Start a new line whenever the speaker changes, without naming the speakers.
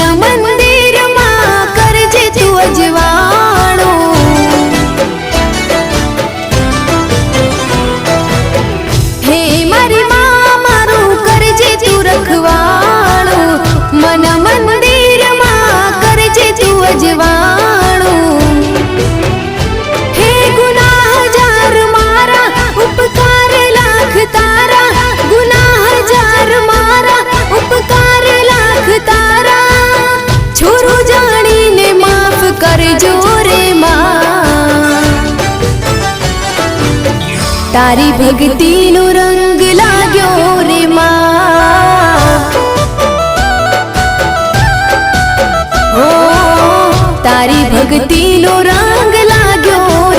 ನಮನ તારી ભક્તિનો રંગ લાગ્યો રે માં. તારી ભક્તિનો રંગ